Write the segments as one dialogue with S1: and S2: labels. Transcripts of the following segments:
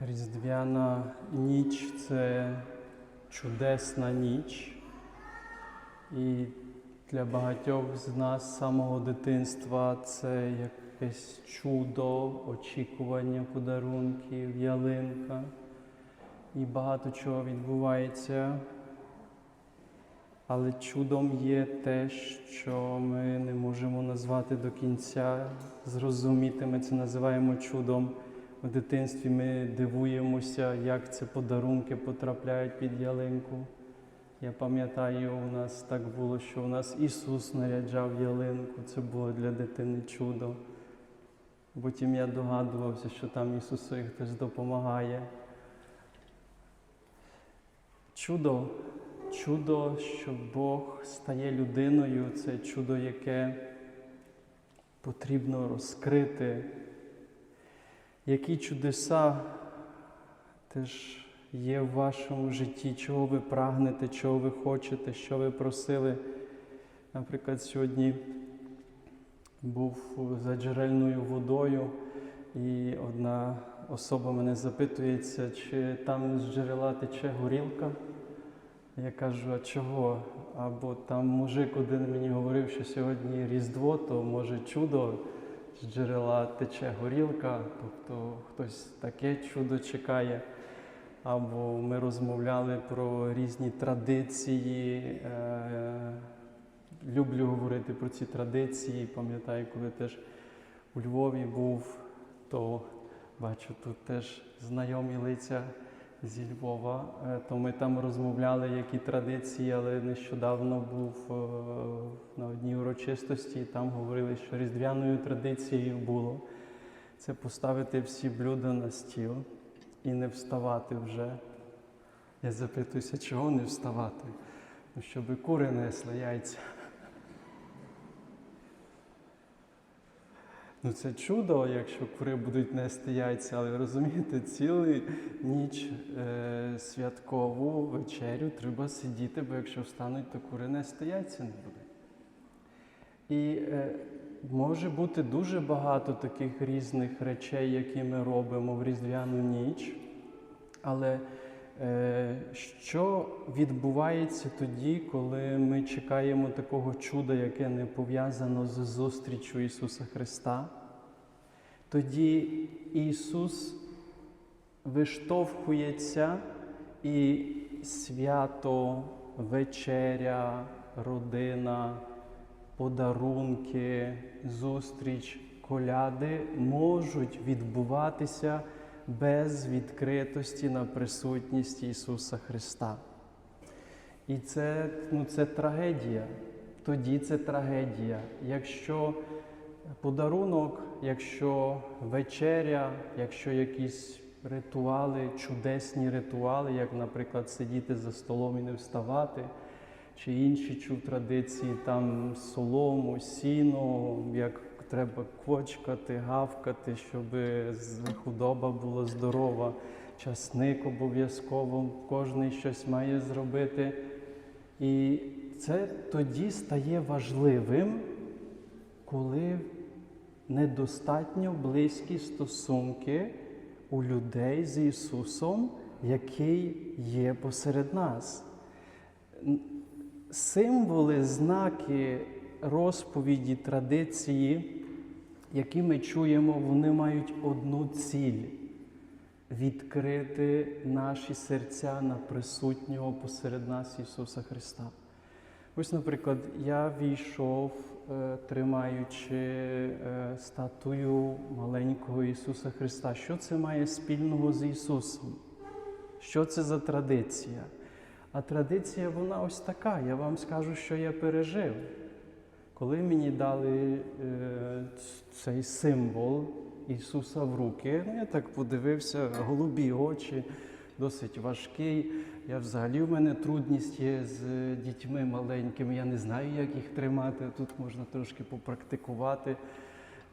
S1: Різдвяна ніч це чудесна ніч. І для багатьох з нас з самого дитинства це якесь чудо, очікування подарунків, ялинка. І багато чого відбувається. Але чудом є те, що ми не можемо назвати до кінця, зрозуміти. Ми це називаємо чудом. В дитинстві ми дивуємося, як ці подарунки потрапляють під ялинку. Я пам'ятаю, у нас так було, що у нас Ісус наряджав ялинку, це було для дитини чудо. Потім я догадувався, що там Ісусу хтось допомагає. Чудо, чудо, що Бог стає людиною, це чудо, яке потрібно розкрити. Які чудеса теж є в вашому житті, чого ви прагнете, чого ви хочете, що ви просили. Наприклад, сьогодні був за джерельною водою, і одна особа мене запитується, чи там з джерела тече горілка. Я кажу, а чого? Або там мужик один мені говорив, що сьогодні Різдво, то може чудо з джерела тече горілка, тобто хтось таке чудо чекає. Або ми розмовляли про різні традиції. Е, люблю говорити про ці традиції. Пам'ятаю, коли теж у Львові був, то бачу тут теж знайомі лиця зі Львова. Е, То ми там розмовляли, які традиції, але нещодавно був е, на одній урочистості, і там говорили, що різдвяною традицією було це поставити всі блюда на стіл і не вставати вже. Я запитуюся, чого не вставати? Ну, щоб кури несли яйця. Ну це чудо, якщо кури будуть нести яйця, але розумієте, цілу ніч е, святкову вечерю треба сидіти, бо якщо встануть, то кури нести яйця не буде. І е, може бути дуже багато таких різних речей, які ми робимо в Різдвяну ніч. Але що відбувається тоді, коли ми чекаємо такого чуда, яке не пов'язано з зустрічю Ісуса Христа? Тоді Ісус виштовхується і свято, вечеря, родина, подарунки, зустріч, коляди можуть відбуватися без відкритості на присутність Ісуса Христа. І це, ну, це трагедія. Тоді це трагедія. Якщо подарунок, якщо вечеря, якщо якісь ритуали, чудесні ритуали, як, наприклад, сидіти за столом і не вставати, чи інші чув традиції, там солому, сіно, як треба квочкати, гавкати, щоб худоба була здорова, часник обов'язково, кожен щось має зробити. І це тоді стає важливим, коли недостатньо близькі стосунки у людей з Ісусом, який є посеред нас. Символи, знаки розповіді, традиції, які ми чуємо, вони мають одну ціль відкрити наші серця на присутнього посеред нас Ісуса Христа. Ось, наприклад, я війшов, е, тримаючи е, статую маленького Ісуса Христа. Що це має спільного з Ісусом? Що це за традиція? А традиція вона ось така. Я вам скажу, що я пережив. Коли мені дали е, цей символ Ісуса в руки, ну, я так подивився, голубі очі, досить важкий. Я взагалі в мене трудність є з дітьми маленькими. Я не знаю, як їх тримати. Тут можна трошки попрактикувати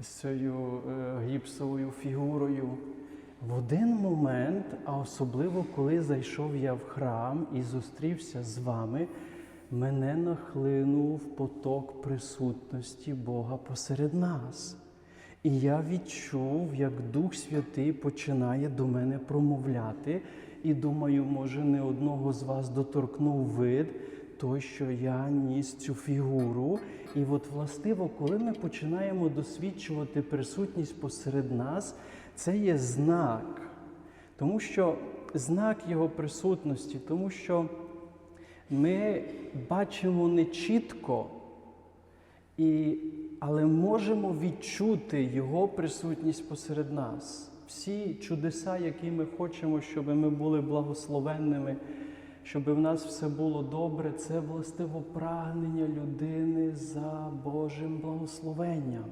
S1: з цією е, гіпсовою фігурою. В один момент, а особливо коли зайшов я в храм і зустрівся з вами, мене нахлинув поток присутності Бога посеред нас. І я відчув, як Дух Святий починає до мене промовляти. І думаю, може, не одного з вас доторкнув вид, той, що я ніс цю фігуру. І от властиво, коли ми починаємо досвідчувати присутність посеред нас, це є знак. Тому що знак Його присутності, тому що ми бачимо не чітко, і, але можемо відчути Його присутність посеред нас. Всі чудеса, які ми хочемо, щоб ми були благословенними, щоб в нас все було добре, це властиво прагнення людини за Божим благословенням.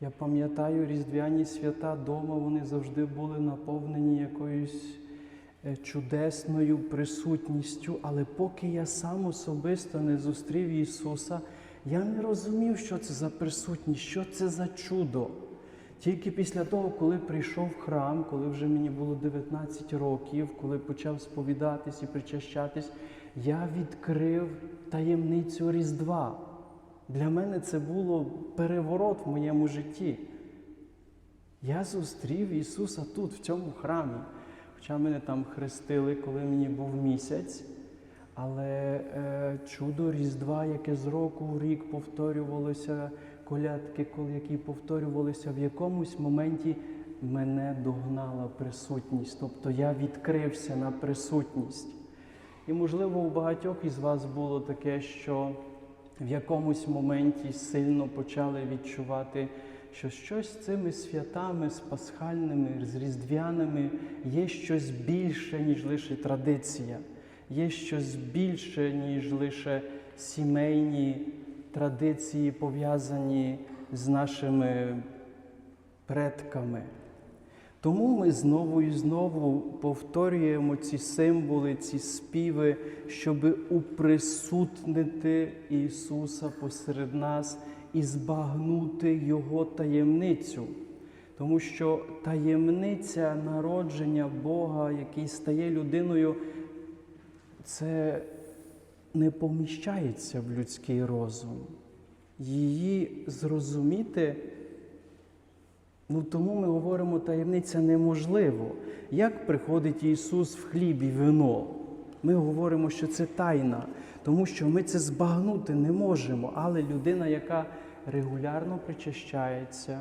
S1: Я пам'ятаю різдвяні свята дома, вони завжди були наповнені якоюсь чудесною присутністю, але поки я сам особисто не зустрів Ісуса, я не розумів, що це за присутність, що це за чудо. Тільки після того, коли прийшов в храм, коли вже мені було 19 років, коли почав сповідатись і причащатись, я відкрив таємницю Різдва. Для мене це було переворот в моєму житті. Я зустрів Ісуса тут, в цьому храмі. Хоча мене там хрестили, коли мені був місяць. Але е, чудо Різдва, яке з року в рік повторювалося, колядки, які повторювалися, в якомусь моменті мене догнала присутність. Тобто я відкрився на присутність. І, можливо, у багатьох із вас було таке, що в якомусь моменті сильно почали відчувати, що щось з цими святами, з пасхальними, з різдвяними є щось більше, ніж лише традиція, є щось більше, ніж лише сімейні традиції, пов'язані з нашими предками. Тому ми знову і знову повторюємо ці символи, ці співи, щоб уприсутнити Ісуса посеред нас і збагнути Його таємницю. Тому що таємниця народження Бога, який стає людиною, це не поміщається в людський розум. Її зрозуміти. Ну тому ми говоримо, таємниця неможливо. Як приходить Ісус в хліб і вино? Ми говоримо, що це тайна, тому що ми це збагнути не можемо. Але людина, яка регулярно причащається,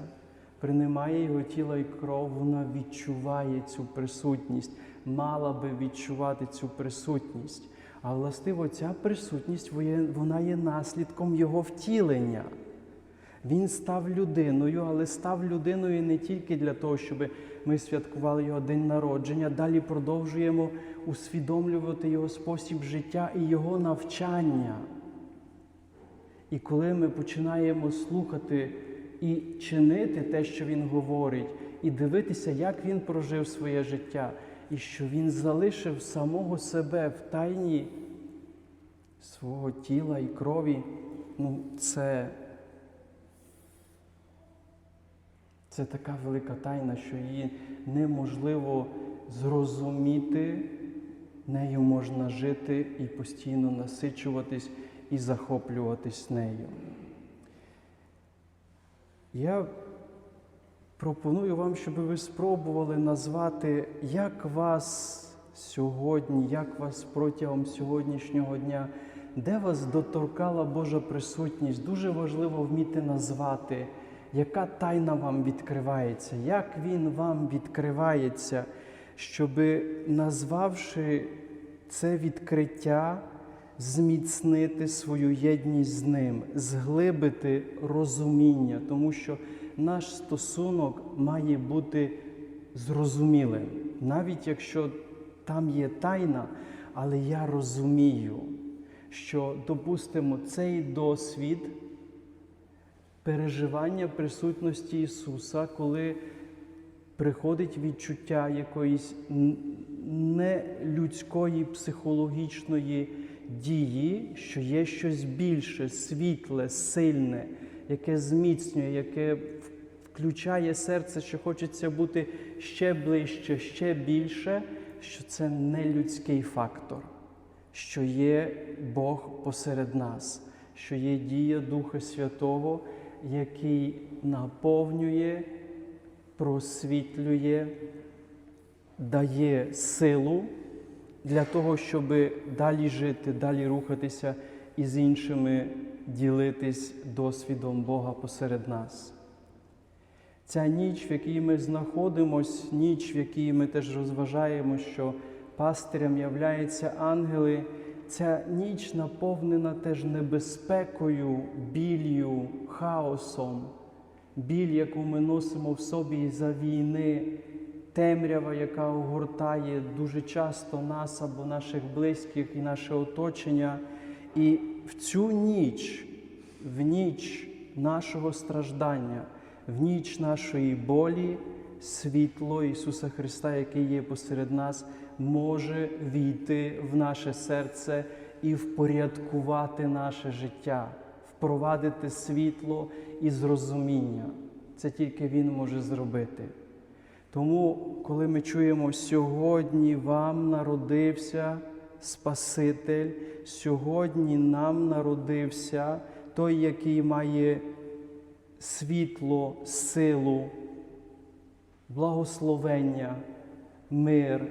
S1: приймає його тіло і кров, вона відчуває цю присутність, мала би відчувати цю присутність. А властиво, ця присутність вона є наслідком Його втілення. Він став людиною, але став людиною не тільки для того, щоб ми святкували його день народження, далі продовжуємо усвідомлювати його спосіб життя і його навчання. І коли ми починаємо слухати і чинити те, що він говорить, і дивитися, як він прожив своє життя, і що він залишив самого себе в тайні свого тіла і крові, ну це. Це така велика тайна, що її неможливо зрозуміти, нею можна жити і постійно насичуватись і захоплюватись нею. Я пропоную вам, щоб ви спробували назвати, як вас сьогодні, як вас протягом сьогоднішнього дня, де вас доторкала Божа присутність. Дуже важливо вміти назвати яка тайна вам відкривається, як він вам відкривається, щоб, назвавши це відкриття, зміцнити свою єдність з ним, зглибити розуміння, тому що наш стосунок має бути зрозумілим, навіть якщо там є тайна, але я розумію, що, допустимо, цей досвід переживання присутності Ісуса, коли приходить відчуття якоїсь нелюдської психологічної дії, що є щось більше, світле, сильне, яке зміцнює, яке включає серце, що хочеться бути ще ближче, ще більше, що це не людський фактор, що є Бог посеред нас, що є дія Духа Святого який наповнює, просвітлює, дає силу для того, щоб далі жити, далі рухатися і з іншими ділитись досвідом Бога посеред нас. Ця ніч, в якій ми знаходимось, ніч, в якій ми теж розважаємо, що пастирям являються ангели, ця ніч наповнена теж небезпекою, біллю, хаосом, біль, яку ми носимо в собі за війни, темрява, яка огортає дуже часто нас або наших близьких і наше оточення. І в цю ніч, в ніч нашого страждання, в ніч нашої болі, світло Ісуса Христа, який є посеред нас, може війти в наше серце і впорядкувати наше життя, впровадити світло і зрозуміння. Це тільки Він може зробити. Тому, коли ми чуємо, сьогодні вам народився Спаситель, сьогодні нам народився той, який має світло, силу, благословення, мир.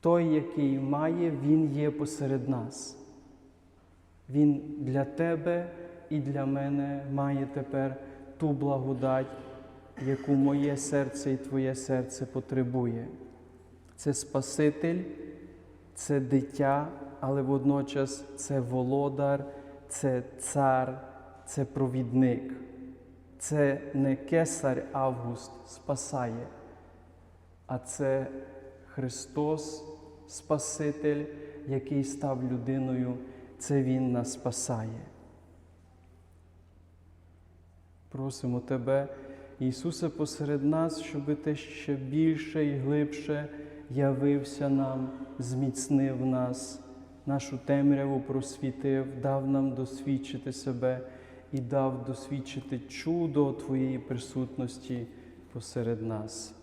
S1: Той, який має, Він є посеред нас. Він для тебе і для мене має тепер ту благодать, яку моє серце і твоє серце потребує. Це Спаситель, це дитя, але водночас це володар, це цар, це провідник. Це не кесар Август спасає, а це Христос, Спаситель, який став людиною, це Він нас спасає. Просимо Тебе, Ісусе, посеред нас, щоб Ти ще більше і глибше явився нам, зміцнив нас, нашу темряву просвітив, дав нам досвідчити себе і дав досвідчити чудо Твоєї присутності посеред нас.